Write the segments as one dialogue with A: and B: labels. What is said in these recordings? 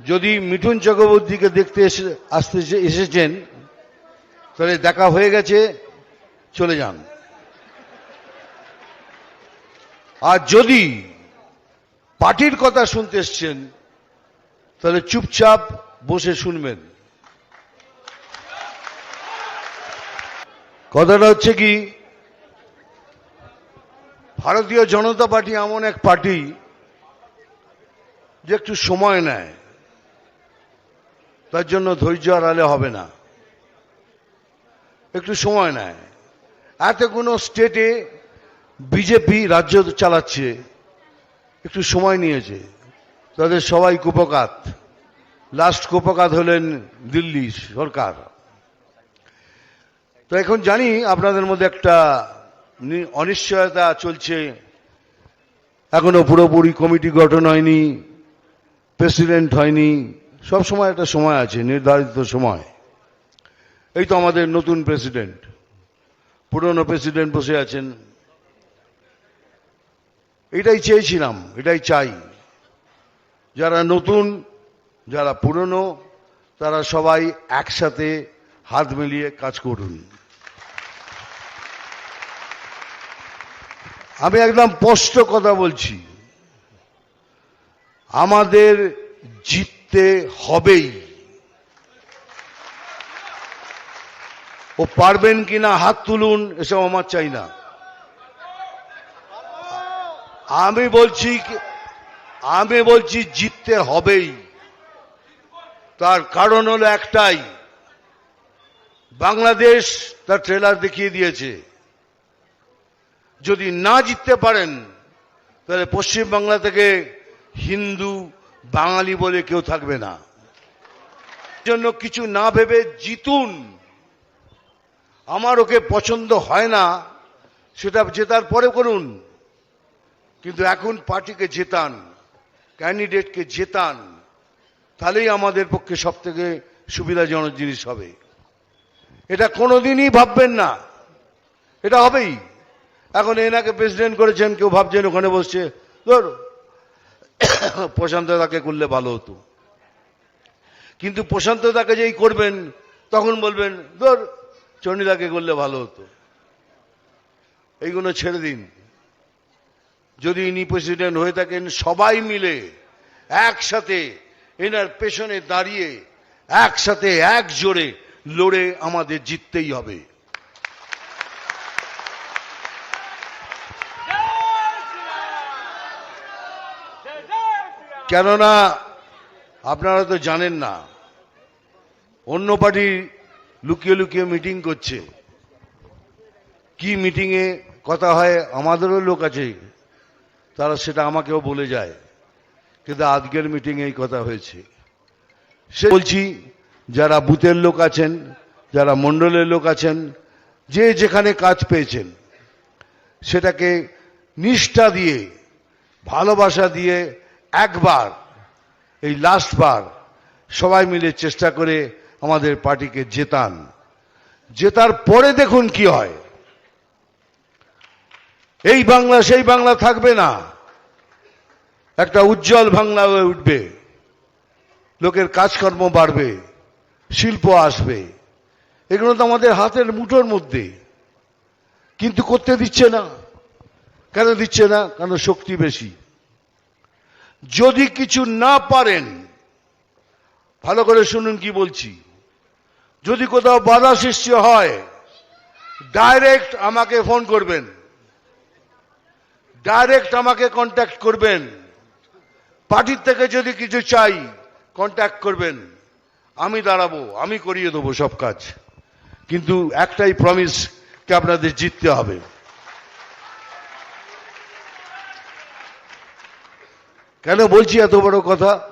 A: যদি মিঠুন চক্রবর্তীকে দেখতে এসে, আসতে এসেছেন, তাহলে দেখা হয়ে গেছে, চলে যান। আর যদি পার্টির কথা শুনতে এসছেন, তাহলে চুপচাপ বসে শুনবেন। কথাটা হচ্ছে কি, ভারতীয় জনতা পার্টি এমন এক পার্টি যে একটু সময় নেয়। তার জন্য ধৈর্য হারালে হবে না। একটু সময় নেয়। এতগুলো স্টেটে বিজেপি রাজ্য চালাচ্ছে, একটু সময় নিয়েছে। তাদের সবাই কুপকাত লাস্ট কুপকাত হলেন দিল্লি সরকার। তো এখন জানি আপনাদের মধ্যে একটা অনিশ্চয়তা চলছে। এখনও পুরোপুরি কমিটি গঠন হয়নি, প্রেসিডেন্ট হয়নি সব সময় একটা সময় আছে, নির্ধারিত সময়। এই তো আমাদের নতুন প্রেসিডেন্ট। পুরনো প্রেসিডেন্ট বসে আছেন। এটাই চেয়েছিলাম, এটাই চাই। যারা নতুন, যারা পুরনো, তারা সবাই একসাথে হাত মিলিয়ে কাজ করুন। আমি একদম স্পষ্ট কথা বলছি। আমাদের জিততে হবেই। ও পারবেন কিনা হাত তুলুন, এসব আমার চাই না। আমি বলছি আমি বলছি জিততে হবেই। তার কারণ হলো একটাই, বাংলাদেশ তার ট্রেলার দেখিয়ে দিয়েছে। যদি না জিততে পারেন, তাহলে পশ্চিম বাংলা থেকে হিন্দু বাঙালি বলে কেউ থাকবে না। জন্য কিছু না ভেবে জিতুন। আমার ওকে পছন্দ হয় না, সেটা জেতার পরে করুন। কিন্তু এখন পার্টিকে জেতান, ক্যান্ডিডেটকে জেতান, তাহলেই আমাদের পক্ষে সব থেকে সুবিধাজনক জিনিস হবে। এটা কোনোদিনই ভাববেন না। এটা হবেই। এখন এনাকে প্রেসিডেন্ট করেছেন, কেউ ভাবছেন ওখানে বসছে। ধর প্রশান্ত দাকে করলে ভালো হতো। কিন্তু প্রশান্ত দাকে যেই করবেন, তখন বলবেন, ধর চন্ডিদাকে করলে ভালো হতো। এইগুলো ছেড়ে দিন। যদি ইনি প্রেসিডেন্ট হয়ে থাকেন, সবাই মিলে একসাথে এনার পেছনে দাঁড়িয়ে, একসাথে এক জোরে লড়ে আমাদের জিততেই হবে। কেননা আপনারা তো জানেন না, অন্য পার্টি লুকিয়ে লুকিয়ে মিটিং করছে। কি মিটিংয়ে কথা হয় আমাদেরও লোক আছে, তারা সেটা আমাকেও বলে যায়, কিন্তু আজকের মিটিংয়ে এই কথা হয়েছে। সে বলছি, যারা বুথের লোক আছেন, যারা মণ্ডলের লোক আছেন, যে যেখানে কাজ পেয়েছেন, সেটাকে নিষ্ঠা দিয়ে, ভালোবাসা দিয়ে একবার, এই লাস্ট বার, সবাই মিলে চেষ্টা করে আমাদের পার্টিকে জেতান। জেতার পরে দেখুন কি হয়। এই বাংলা, সেই বাংলা থাকবে না। একটা উজ্জ্বল বাংলা হয়ে উঠবে। লোকের কাজকর্ম বাড়বে, শিল্প আসবে। এগুলো তো আমাদের হাতের মুঠোর মধ্যে। কিন্তু করতে দিচ্ছে না। কেন দিচ্ছে না? কারণ শক্তি বেশি। যদি কিছু না পারেন, ভালো করে শুনুন কি বলছি, যদি কোথাও বাধা সৃষ্টি হয়, ডাইরেক্ট আমাকে ফোন করবেন, ডাইরেক্ট আমাকে কন্ট্যাক্ট করবেন, পার্টির থেকে যদি কিছু চাই, কন্ট্যাক্ট করবেন, আমি দাঁড়াবো, আমি করিয়ে দেবো সব কাজ। কিন্তু একটাই প্রমিস কে আপনাদের জিততে হবে। কেন বলছি এত বড় কথা?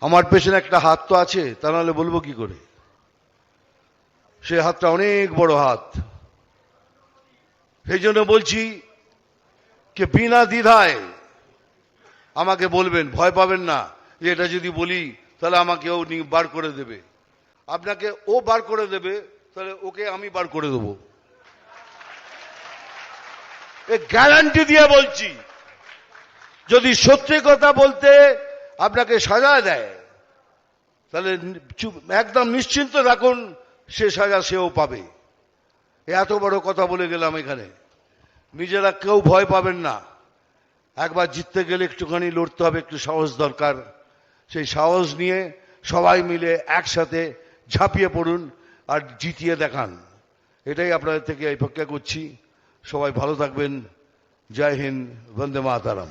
A: আমার পেছনে একটা হাত তো আছে, তা নাহলে বলব কি করে? সে হাতটা অনেক বড় হাত। সেই জন্য বলছি যে বিনা দ্বিধায় আমাকে বলবেন, ভয় পাবেন না যে এটা যদি বলি, তাহলে আমাকে ও বার করে দেবে। আপনাকে ও বার করে দেবে, তাহলে ওকে আমি বার করে দেবো। এ গ্যারান্টি দিয়ে বলছি। যদি সত্যি কথা বলতে আপনাকে সাজা দেয়, তাহলে একদম নিশ্চিন্ত রাখুন সে সাজা সেও পাবে। এত বড় কথা বলে গেলাম এখানে। নিজেরা কেউ ভয় পাবেন না। একবার জিততে গেলে একটুখানি লড়তে হবে, একটু সাহস দরকার। সেই সাহস নিয়ে সবাই মিলে একসাথে ঝাঁপিয়ে পড়ুন আর জিতিয়ে দেখান। এটাই আপনাদের থেকে অপেক্ষা করছি। সবাই ভালো থাকবেন। জয় হিন্দ, বন্দে মাতারাম।